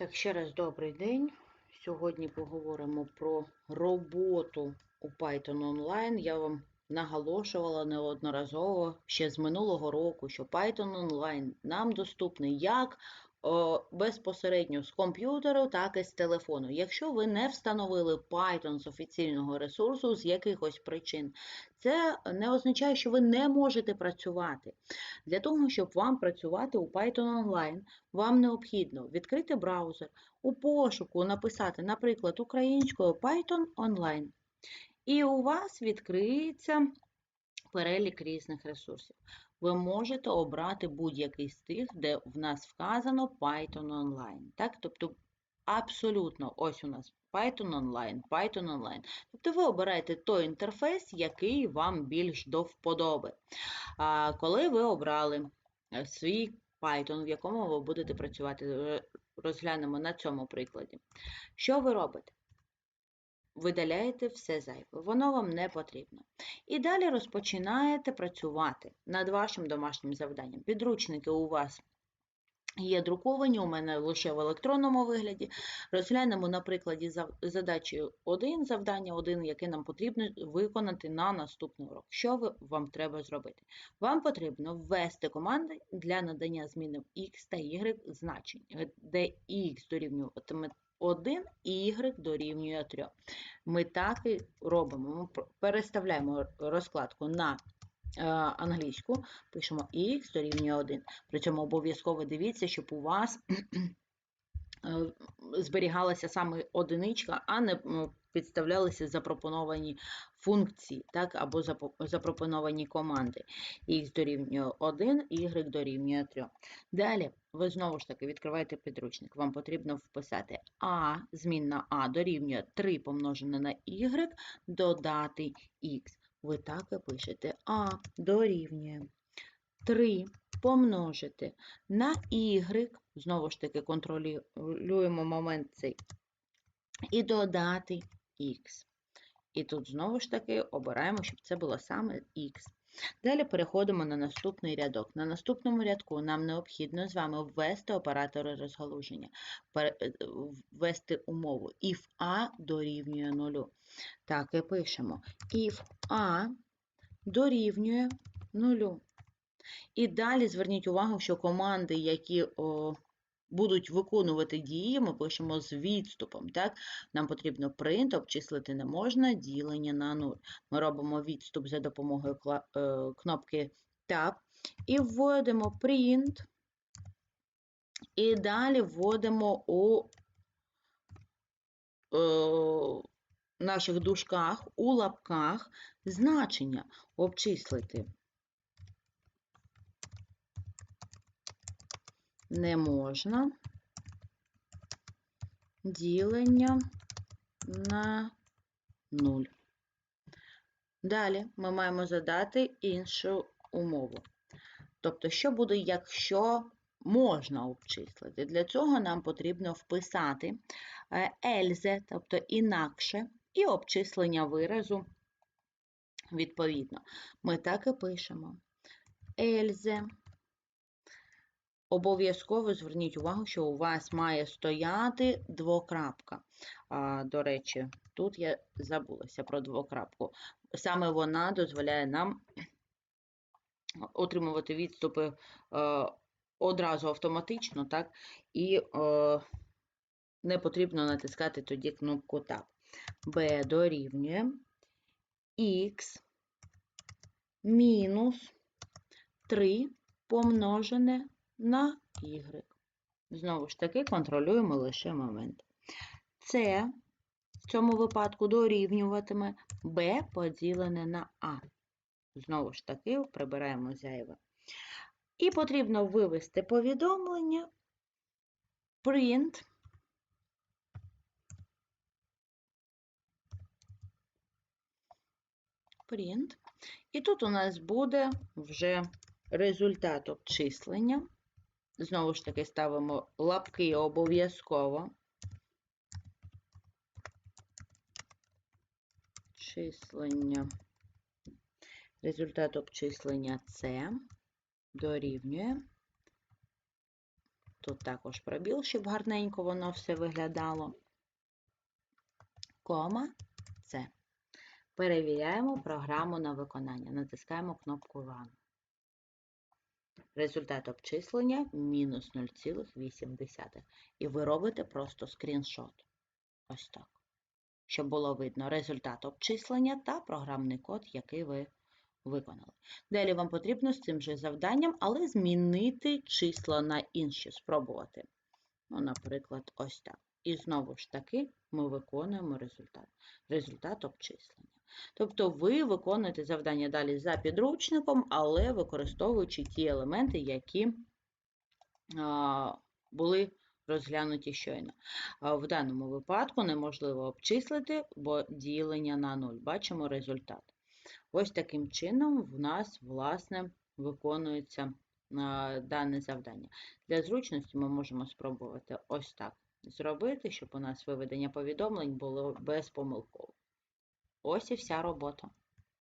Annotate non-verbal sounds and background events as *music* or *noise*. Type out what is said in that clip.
Так, ще раз добрий день. Сьогодні поговоримо про роботу у Python Online. Я вам наголошувала неодноразово ще з минулого року, що Python Online нам доступний як безпосередньо з комп'ютеру, так і з телефону. Якщо ви не встановили Python з офіційного ресурсу з якихось причин, це не означає, що ви не можете працювати. Для того, щоб вам працювати у Python Online, вам необхідно відкрити браузер, у пошуку написати, наприклад, українською Python Online. І у вас відкриється перелік різних ресурсів. Ви можете обрати будь-який з тих, де в нас вказано Python Online. Так? Тобто абсолютно ось у нас Python Online, Python Online. Тобто ви обираєте той інтерфейс, який вам більш до вподоби. А коли ви обрали е, свій Python, в якому ви будете працювати, е, розглянемо на цьому прикладі. Що ви робите? Видаляєте все зайве, воно вам не потрібно. І далі розпочинаєте працювати над вашим домашнім завданням. Підручники у вас є друковані, у мене лише в електронному вигляді. Розглянемо на прикладі задачі 1, завдання 1, яке нам потрібно виконати на наступний урок. Що вам треба зробити? Вам потрібно ввести команди для надання змінам x та y значень, е, де x дорівнюватиме 1 і y дорівнює 3. Ми так і робимо. Ми переставляємо розкладку на англійську, пишемо x дорівнює 1. При цьому обов'язково дивіться, щоб у вас *clears throat* е, зберігалася саме одиничка, а не підставлялися запропоновані функції, так, або запропоновані команди. x дорівнює 1, y дорівнює 3. Далі ви знову ж таки відкриваєте підручник. Вам потрібно вписати а, змінна а дорівнює 3 помножене на y, додати x. Ви так і пишете а дорівнює 3 помножити на y, знову ж таки контролюємо момент цей, і додати x. І тут знову ж таки обираємо, щоб це було саме x. Далі переходимо на наступний рядок. На наступному рядку нам необхідно з вами ввести оператори розгалуження, е, ввести умову if a дорівнює 0. Так і пишемо. If a дорівнює 0. І далі зверніть увагу, що команди, які о, будуть виконувати дії, ми пишемо з відступом. Так? Нам потрібно print, обчислити не можна, ділення на 0. Ми робимо відступ за допомогою е, кнопки Tab і вводимо print, і далі вводимо у е, наших дужках, у лапках значення обчислити. Не можна ділення на 0. Далі ми маємо задати іншу умову. Тобто, що буде, якщо можна обчислити? Для цього нам потрібно вписати ельзе, тобто інакше, і обчислення виразу відповідно. Ми так і пишемо. Ельзе. Обов'язково зверніть увагу, що у вас має стояти двокрапка. А, До речі, тут я забулася про двокрапку. Саме вона дозволяє нам отримувати відступи е, одразу автоматично, так? І е, не потрібно натискати тоді кнопку Tab. B дорівнює X мінус 3 помножене на y. Знову ж таки, контролюємо лише момент. Це в цьому випадку дорівнюватиме b поділене на a. Знову ж таки, прибираємо зайве. І потрібно вивести повідомлення print print. І тут у нас буде вже результат обчислення. Знову ж таки, ставимо лапки обов'язково. Числення. Результат обчислення С дорівнює Тут також пробіл, щоб гарненько воно все виглядало. Кома С. Перевіряємо програму на виконання. Натискаємо кнопку Run. Результат обчислення мінус 0,8. І ви робите просто скріншот. Ось так. Щоб було видно результат обчислення та програмний код, який ви виконали. Далі вам потрібно з цим же завданням, але змінити числа на інші, спробувати. Ну, наприклад, ось так. І знову ж таки ми виконуємо результат. Результат обчислення. Тобто ви виконуєте завдання далі за підручником, але використовуючи ті елементи, які були розглянуті щойно. В даному випадку неможливо обчислити, бо ділення на 0. Бачимо результат. Ось таким чином в нас, власне, виконується дане завдання. Для зручності ми можемо спробувати ось так зробити, щоб у нас виведення повідомлень було безпомилково. Ось і вся робота.